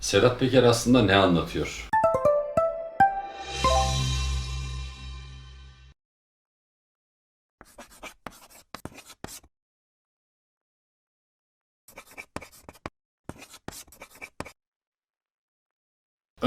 Sedat Peker aslında ne anlatıyor?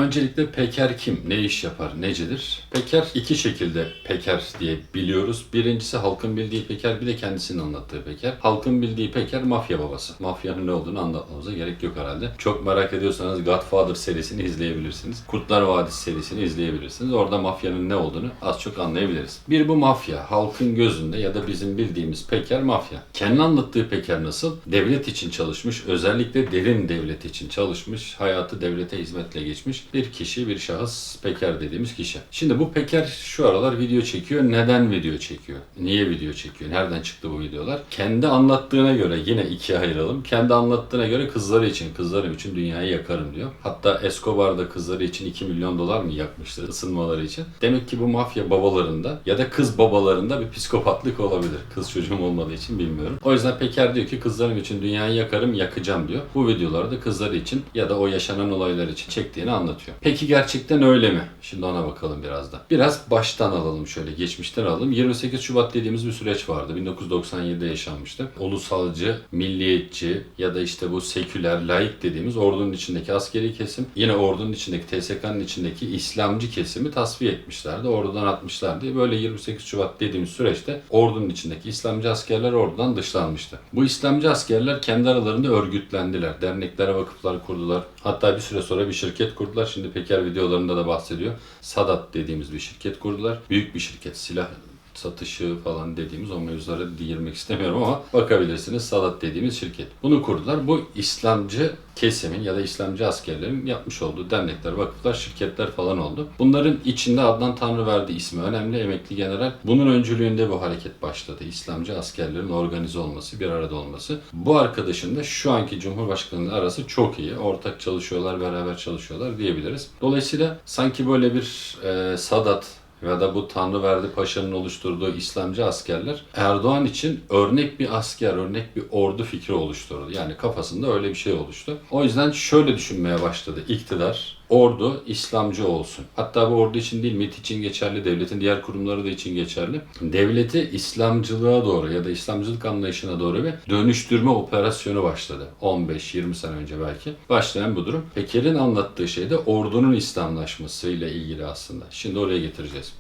Öncelikle Peker kim? Ne iş yapar? Necedir? Peker iki şekilde Peker diye biliyoruz. Birincisi halkın bildiği Peker, bir de kendisinin anlattığı Peker. Halkın bildiği Peker mafya babası. Mafyanın ne olduğunu anlatmamıza gerek yok herhalde. Çok merak ediyorsanız Godfather serisini izleyebilirsiniz. Kurtlar Vadisi serisini izleyebilirsiniz. Orada mafyanın ne olduğunu az çok anlayabiliriz. Bir bu mafya. Halkın gözünde ya da bizim bildiğimiz Peker mafya. Kendi anlattığı Peker nasıl? Devlet için çalışmış. Özellikle derin devlet için çalışmış. Hayatı devlete hizmetle geçmiş bir kişi, bir şahıs Peker dediğimiz kişi. Şimdi bu Peker şu aralar video çekiyor. Neden video çekiyor? Niye video çekiyor? Nereden çıktı bu videolar? Kendi anlattığına göre yine ikiye ayıralım. Kendi anlattığına göre kızları için, kızlarım için dünyayı yakarım diyor. Hatta Escobar da kızları için 2 milyon dolar mı yakmıştı ısınmaları için? Demek ki bu mafya babalarında ya da kız babalarında bir psikopatlık olabilir. Kız çocuğum olmadığı için bilmiyorum. O yüzden Peker diyor ki kızlarım için dünyayı yakarım, yakacağım diyor. Bu videoları da kızları için ya da o yaşanan olaylar için çektiğini anlatıyor. Peki gerçekten öyle mi? Şimdi ona bakalım biraz da. Biraz baştan alalım şöyle, geçmişten alalım. 28 Şubat dediğimiz bir süreç vardı. 1997'de yaşanmıştı. Ulusalcı, milliyetçi ya da işte bu seküler, laik dediğimiz ordunun içindeki askeri kesim, yine ordunun içindeki TSK'nın içindeki İslamcı kesimi tasfiye etmişlerdi. Ordudan atmışlar böyle 28 Şubat dediğimiz süreçte ordunun içindeki İslamcı askerler ordudan dışlanmıştı. Bu İslamcı askerler kendi aralarında örgütlendiler. Derneklere, vakıflar kurdular. Hatta bir süre sonra bir şirket kurdular. Şimdi Peker videolarında da bahsediyor. Sadat dediğimiz bir şirket kurdular. Büyük bir şirket. Silah satışı falan dediğimiz o mevzulara girmek istemiyorum ama bakabilirsiniz Sadat dediğimiz şirket. Bunu kurdular. Bu İslamcı kesimin ya da İslamcı askerlerin yapmış olduğu dernekler, vakıflar, şirketler falan oldu. Bunların içinde Adnan Tanrıverdi ismi önemli emekli general. Bunun öncülüğünde bu hareket başladı. İslamcı askerlerin organize olması, bir arada olması. Bu arkadaşın da şu anki Cumhurbaşkanı'nın arası çok iyi. Ortak çalışıyorlar, beraber çalışıyorlar diyebiliriz. Dolayısıyla sanki böyle bir e, Sadat, ya da bu Tanrıverdi Paşa'nın oluşturduğu İslamcı askerler Erdoğan için örnek bir asker, örnek bir ordu fikri oluşturdu. Yani kafasında öyle bir şey oluştu. O yüzden şöyle düşünmeye başladı iktidar. Ordu İslamcı olsun. Hatta bu ordu için değil, MİT için geçerli, devletin diğer kurumları da için geçerli. Devleti İslamcılığa doğru ya da İslamcılık anlayışına doğru bir dönüştürme operasyonu başladı. 15-20 sene önce belki. Başlayan bu durum. Peker'in anlattığı şey de ordunun İslamlaşmasıyla ilgili aslında. Şimdi oraya getireceğiz.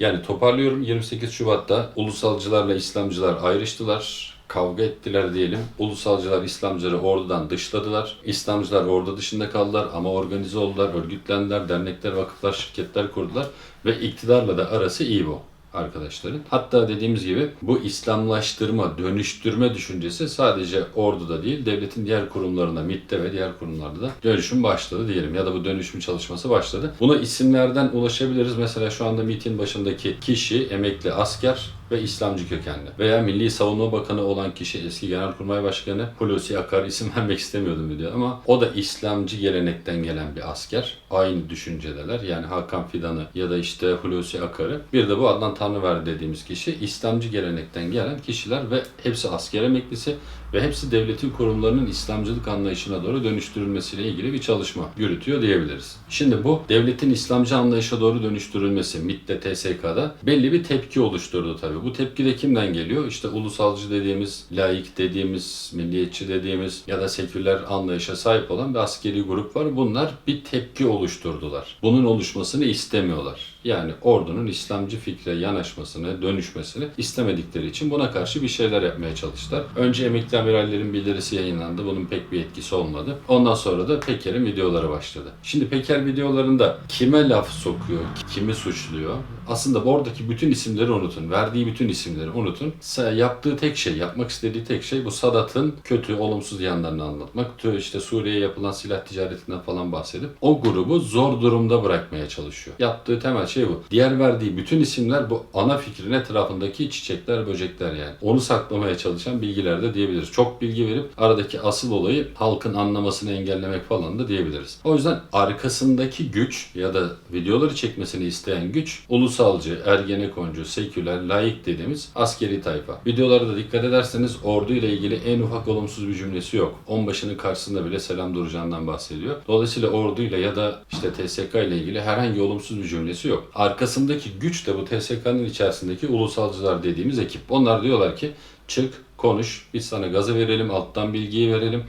Yani toparlıyorum 28 Şubat'ta ulusalcılarla İslamcılar ayrıştılar kavga ettiler diyelim. Ulusalcılar İslamcıları ordudan dışladılar. İslamcılar ordu dışında kaldılar ama organize oldular, örgütlendiler, dernekler, vakıflar, şirketler kurdular ve iktidarla da arası iyi bu arkadaşların. Hatta dediğimiz gibi bu İslamlaştırma, dönüştürme düşüncesi sadece orduda değil, devletin diğer kurumlarında, MİT'te ve diğer kurumlarda da dönüşüm başladı diyelim. Ya da bu dönüşüm çalışması başladı. Buna isimlerden ulaşabiliriz. Mesela şu anda MİT'in başındaki kişi emekli asker ve İslamcı kökenli. Veya Milli Savunma Bakanı olan kişi eski Genelkurmay Başkanı Hulusi Akar isim vermek istemiyordum video ama o da İslamcı gelenekten gelen bir asker. Aynı düşüncedeler. Yani Hakan Fidan'ı ya da işte Hulusi Akar'ı. Bir de bu Adnan Tanrıver dediğimiz kişi İslamcı gelenekten gelen kişiler ve hepsi asker emeklisi ve hepsi devletin kurumlarının İslamcılık anlayışına doğru dönüştürülmesiyle ilgili bir çalışma yürütüyor diyebiliriz. Şimdi bu devletin İslamcı anlayışa doğru dönüştürülmesi MİT'te, TSK'da belli bir tepki oluşturdu tabii. Bu tepki de kimden geliyor? İşte ulusalcı dediğimiz, laik dediğimiz, milliyetçi dediğimiz ya da seküler anlayışa sahip olan bir askeri grup var. Bunlar bir tepki oluşturdular. Bunun oluşmasını istemiyorlar. Yani ordunun İslamcı fikre yanaşmasını, dönüşmesini istemedikleri için buna karşı bir şeyler yapmaya çalıştılar. Önce emekli amirallerin bildirisi yayınlandı. Bunun pek bir etkisi olmadı. Ondan sonra da Peker'in videoları başladı. Şimdi Peker videolarında kime laf sokuyor, kimi suçluyor? Aslında oradaki bütün isimleri unutun. Verdiği bütün isimleri unutun. Yaptığı tek şey, yapmak istediği tek şey bu Sadat'ın kötü, olumsuz yanlarını anlatmak. İşte Suriye'ye yapılan silah ticaretinden falan bahsedip o grubu zor durumda bırakmaya çalışıyor. Yaptığı temel şey bu. Diğer verdiği bütün isimler bu ana fikrin etrafındaki çiçekler, böcekler yani. Onu saklamaya çalışan bilgiler de diyebiliriz. Çok bilgi verip aradaki asıl olayı halkın anlamasını engellemek falan da diyebiliriz. O yüzden arkasındaki güç ya da videoları çekmesini isteyen güç ulusalcı, ergenekoncu, seküler, laik dediğimiz askeri tayfa. Videolara da dikkat ederseniz ordu ile ilgili en ufak olumsuz bir cümlesi yok. Onbaşının karşısında bile selam duracağından bahsediyor. Dolayısıyla orduyla ya da işte TSK ile ilgili herhangi olumsuz bir cümlesi yok. Arkasındaki güç de bu TSK'nın içerisindeki ulusalcılar dediğimiz ekip. Onlar diyorlar ki çık konuş biz sana gazı verelim alttan bilgiyi verelim.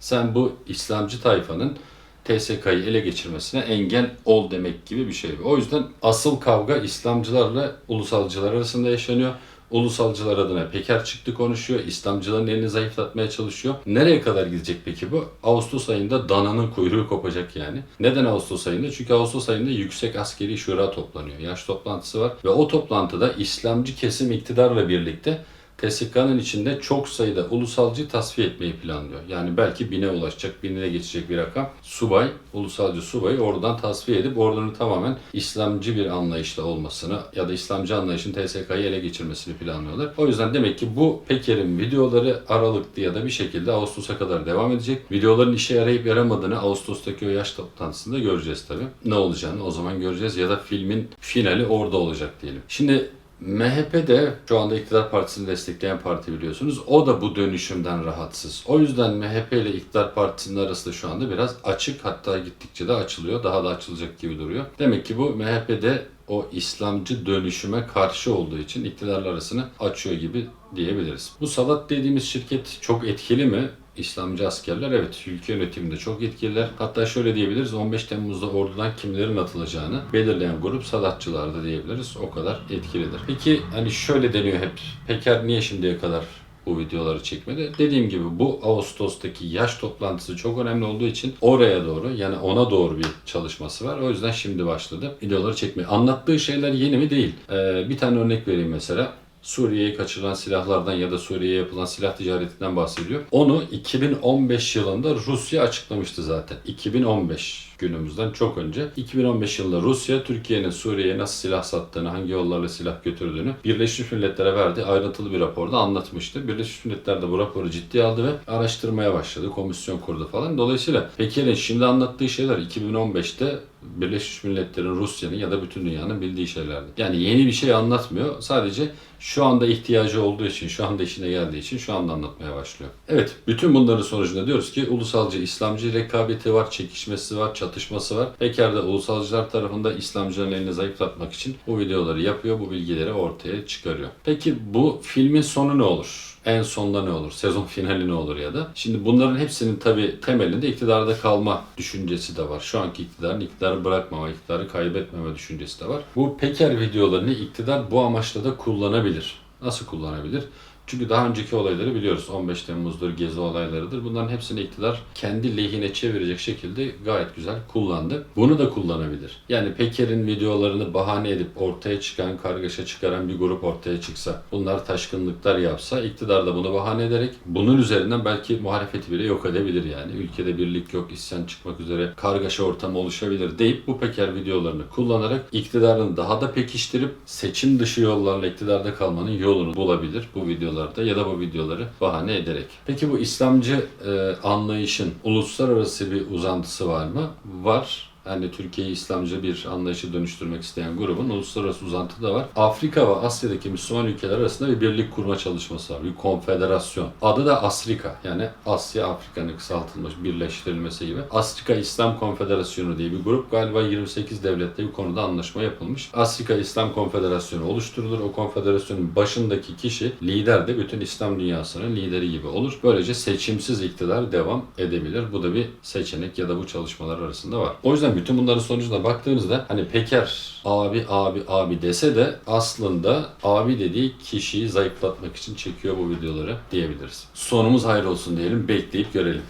Sen bu İslamcı tayfanın TSK'yı ele geçirmesine engel ol demek gibi bir şey. O yüzden asıl kavga İslamcılarla ulusalcılar arasında yaşanıyor. Ulusalcılar adına Peker çıktı konuşuyor. İslamcıların elini zayıflatmaya çalışıyor. Nereye kadar gidecek peki bu? Ağustos ayında dananın kuyruğu kopacak yani. Neden Ağustos ayında? Çünkü Ağustos ayında Yüksek Askeri Şura toplanıyor. Yaş toplantısı var. Ve o toplantıda İslamcı kesim iktidarla birlikte TSK'nın içinde çok sayıda ulusalcı tasfiye etmeyi planlıyor. Yani belki bine ulaşacak, binine geçecek bir rakam. Subay, ulusalcı subayı oradan tasfiye edip ordunun tamamen İslamcı bir anlayışla olmasını ya da İslamcı anlayışın TSK'yı ele geçirmesini planlıyorlar. O yüzden demek ki bu Peker'in videoları Aralık'ta ya da bir şekilde Ağustos'a kadar devam edecek. Videoların işe yarayıp yaramadığını Ağustos'taki o yaş toplantısında göreceğiz tabii. Ne olacağını o zaman göreceğiz ya da filmin finali orada olacak diyelim. Şimdi MHP de şu anda iktidar partisini destekleyen parti biliyorsunuz. O da bu dönüşümden rahatsız. O yüzden MHP ile iktidar partisinin arası da şu anda biraz açık. Hatta gittikçe de açılıyor. Daha da açılacak gibi duruyor. Demek ki bu MHP'de o İslamcı dönüşüme karşı olduğu için iktidarlar arasını açıyor gibi diyebiliriz. Bu Salat dediğimiz şirket çok etkili mi? İslamcı askerler evet ülke yönetiminde çok etkililer. Hatta şöyle diyebiliriz 15 Temmuz'da ordudan kimlerin atılacağını belirleyen grup Sadatçılar da diyebiliriz. O kadar etkilidir. Peki hani şöyle deniyor hep. Peker niye şimdiye kadar bu videoları çekmedi. Dediğim gibi bu Ağustos'taki yaş toplantısı çok önemli olduğu için oraya doğru yani ona doğru bir çalışması var. O yüzden şimdi başladı videoları çekmeye. Anlattığı şeyler yeni mi değil. Ee, bir tane örnek vereyim mesela. Suriye'ye kaçırılan silahlardan ya da Suriye'ye yapılan silah ticaretinden bahsediyor. Onu 2015 yılında Rusya açıklamıştı zaten. 2015 günümüzden çok önce. 2015 yılında Rusya Türkiye'nin Suriye'ye nasıl silah sattığını, hangi yollarla silah götürdüğünü Birleşmiş Milletler'e verdiği ayrıntılı bir raporda anlatmıştı. Birleşmiş Milletler de bu raporu ciddiye aldı ve araştırmaya başladı. Komisyon kurdu falan. Dolayısıyla Peker'in şimdi anlattığı şeyler 2015'te Birleşmiş Milletler'in, Rusya'nın ya da bütün dünyanın bildiği şeylerdi. Yani yeni bir şey anlatmıyor. Sadece şu anda ihtiyacı olduğu için, şu anda işine geldiği için şu anda anlatmaya başlıyor. Evet, bütün bunların sonucunda diyoruz ki ulusalcı, İslamcı rekabeti var, çekişmesi var, çatışması var. Peker de ulusalcılar tarafında İslamcıların elini zayıflatmak için bu videoları yapıyor, bu bilgileri ortaya çıkarıyor. Peki bu filmin sonu ne olur? En sonda ne olur? Sezon finali ne olur ya da? Şimdi bunların hepsinin tabi temelinde iktidarda kalma düşüncesi de var. Şu anki iktidarın iktidarı bırakmama, iktidarı kaybetmeme düşüncesi de var. Bu Peker videolarını iktidar bu amaçla da kullanabilir. Nasıl kullanabilir? Çünkü daha önceki olayları biliyoruz. 15 Temmuz'dur, Gezi olaylarıdır. Bunların hepsini iktidar kendi lehine çevirecek şekilde gayet güzel kullandı. Bunu da kullanabilir. Yani Peker'in videolarını bahane edip ortaya çıkan, kargaşa çıkaran bir grup ortaya çıksa, bunlar taşkınlıklar yapsa, iktidar da bunu bahane ederek bunun üzerinden belki muhalefeti bile yok edebilir yani. Ülkede birlik yok, isyan çıkmak üzere, kargaşa ortamı oluşabilir deyip bu Peker videolarını kullanarak iktidarını daha da pekiştirip seçim dışı yollarla iktidarda kalmanın yolunu bulabilir bu videolarda ya da bu videoları bahane ederek. Peki bu İslamcı e, anlayışın uluslararası bir uzantısı var mı? Var. Yani Türkiye'yi İslamcı bir anlayışı dönüştürmek isteyen grubun uluslararası uzantı da var. Afrika ve Asya'daki Müslüman ülkeler arasında bir birlik kurma çalışması var. Bir konfederasyon. Adı da Asrika. Yani Asya Afrika'nın kısaltılmış, birleştirilmesi gibi. Asrika İslam Konfederasyonu diye bir grup. Galiba 28 devletle bir konuda anlaşma yapılmış. Asrika İslam Konfederasyonu oluşturulur. O konfederasyonun başındaki kişi lider de bütün İslam dünyasının lideri gibi olur. Böylece seçimsiz iktidar devam edebilir. Bu da bir seçenek ya da bu çalışmalar arasında var. O yüzden bütün bunların sonucuna baktığınızda hani Peker abi abi abi dese de aslında abi dediği kişiyi zayıflatmak için çekiyor bu videoları diyebiliriz. Sonumuz hayır olsun diyelim bekleyip görelim.